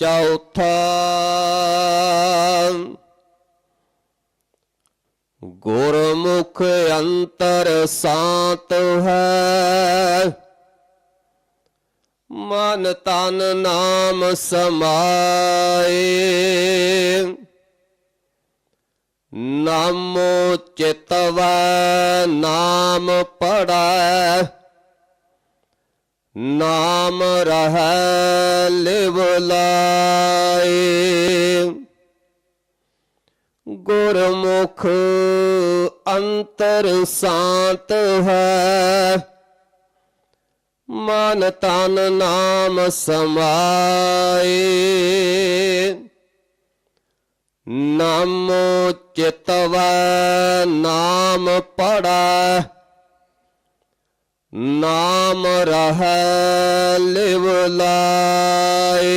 ਚੌਥਾ ਗੁਰਮੁਖ ਅੰਤਰ ਸਾਤ ਹੈ। ਮਨ ਤਨ ਨਾਮ ਸਮਾਏ। ਨਾਮੋ ਚਿਤਵੈ ਨਾਮ ਪੜੈ। ਨਾਮ ਰਹੈ ਲਿਵ ਲਾਏ। ਗੁਰਮੁਖ ਅੰਤਰ ਸਾਤ ਹੈ। ਮਨ ਤਨ ਨਾਮ ਸਮਾਏ। ਨਾਮ ਚਿਤਵੈ ਨਾਮ ਪੜੈ। ਨਾਮ ਰਹਿ ਲਿਵ ਲਾਏ।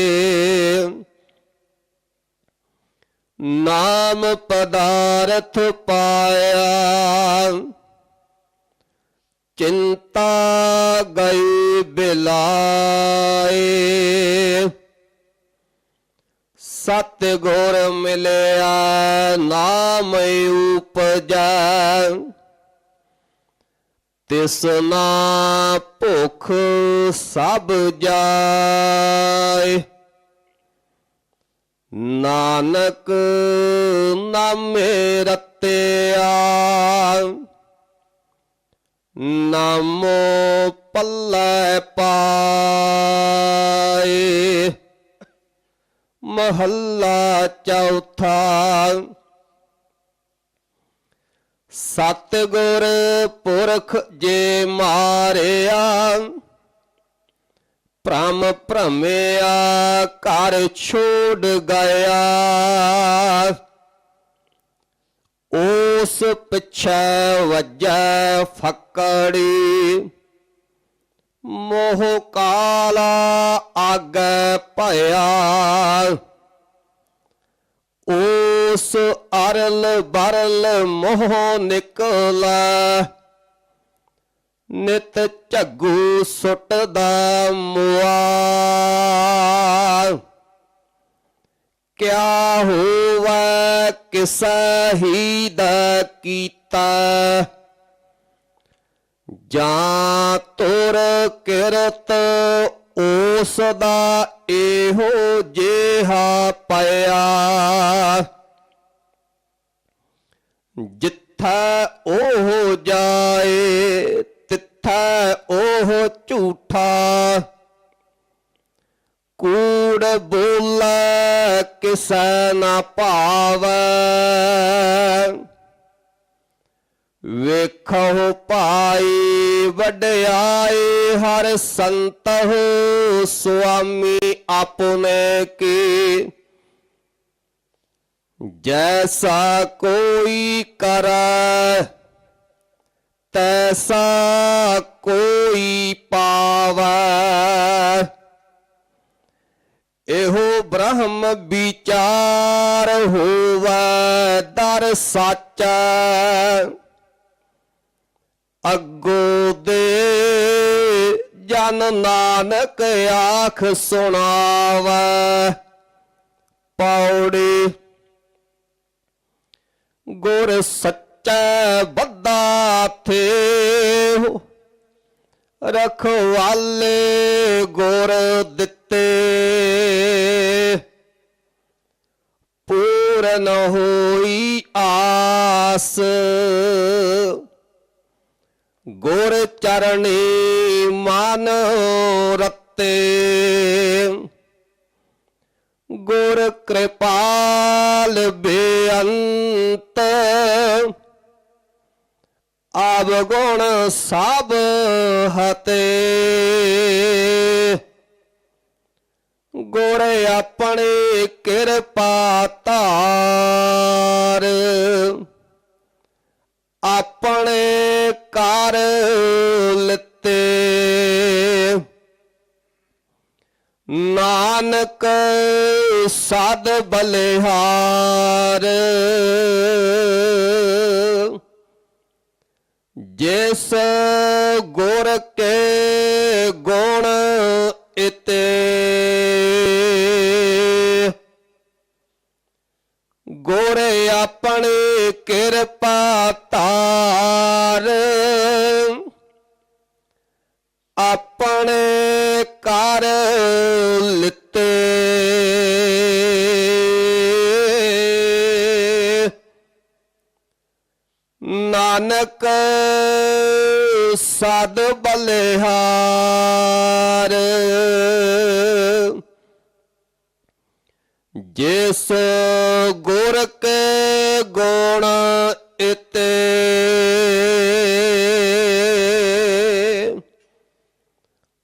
ਨਾਮ ਪਦਾਰਥ ਪਾਇਆ। ਚਿੰਤਾ ਗਈ ਬਿਲਾਏ। ਸਤ ਗੁਰ ਮਿਲਿਆ ਨਾਮ ਉਪਜੈ। ਤਿਸ ਨਾ ਭੁਖ ਸਭ ਜਾਏ। ਨਾਨਕ ਨਾਮੇ ਰਤਿਆ। ਨਾਮੋ ਪੱਲੇ ਪਾਏ। ਮਹੱਲਾ ਚੌਥਾ। ਸਤਿਗੁਰ ਪੁਰਖ ਜੇ ਮਾਰਿਆ, ਭ੍ਰਮ ਭ੍ਰਮਿਆ ਘਰ ਛੋੜ ਗਿਆ। ਉਸ ਪਿਛੈ ਵੱਜੈ ਫੱਕੜੀ, ਮੋਹ ਕਾਲਾ ਆਗੈ ਭਇਆ। ਉਸ ਅਰਲ ਬਰਲ ਮੋਹ ਨਿਕਲਾ। ਨਿਤ ਝੱਗੂ ਸੁੱਟਦਾ ਮੁਆ। ਕਿਆ ਹੋਵੇ ਕਿਸਾ ਹੀ ਦਾ ਕੀਤਾ। ਜਾਂ ਤੁਰ ਕਿਰਤ ਉਸ ਦਾ ਇਹੋ ਜਿਹਾ ਪਿਆ। ਜਿੱਥਾ ਉਹ ਜਾਏ, ਤਿੱਥਾ ਉਹ ਝੂਠਾ। ਕੂੜ ਬੋਲੇ ਕਿਸੈ ਨਾ ਭਾਵੈ। ਵੇਖੋ ਭਾਈ ਵਡਿਆਏ, ਹਰ ਸੰਤਹੁ ਸੁਆਮੀ ਆਪਣੇ ਕੀ। ਜੈਸਾ ਕੋਈ ਕਰੈ ਤੈਸਾ ਕੋਈ ਪਾਵੈ ਇਹੋ ਬ੍ਰਹਮ ਵਿਚਾਰ ਹੋਵੈ ਦਰ ਸਾਚਾ ਅੱਗੋ ਦੇ ਜਨ ਨਾਨਕ ਆਖ ਸੁਣਾਵੈ ਪੌੜੀ ਗੁਰ ਸੱਚਾ ਬੱਦਾ ਥੇ ਰਖਵਾਲੇ ਗੁਰ ਦਿੱਤੇ। ਪੂਰਨ ਹੋਈ ਆਸ। ਗੁਰ ਚਰਣੀ ਮਨ ਰਤੇ। ਗੁਰ ਕਿਰਪਾਲ ਬੇਅੰਤ ਗੁਣ ਸਭ ਹਤੇ। ਗੁਰ ਆਪਣੀ ਕਿਰਪਾ ਧਾਰ। ਆਪਣੇ ਕਰ ਲਿੱਤੇ। ਨਾਨਕ ਸਦ ਬਲਿਹਾਰ। ਜਿਸ ਗੁਰ ਕੇ ਗੁਣ ਇਤੇ। ਗੁਰ ਆਪਣੀ ਕਿਰਪਾ ਧਾਰ। ਆਪਣੇ ਨਾਨਕ ਸਦ ਬਲਿਹਾਰ। ਜਿਸ ਗੁਰ ਕੇ ਗੁਣ ਇਤੇ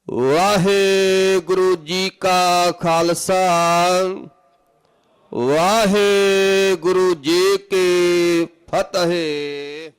ਵਾਹਿਗੁਰੂ ਜੀ ਕਾ ਖਾਲਸਾ, ਵਾਹਿਗੁਰੂ ਜੀ ਕੀ Fatahi.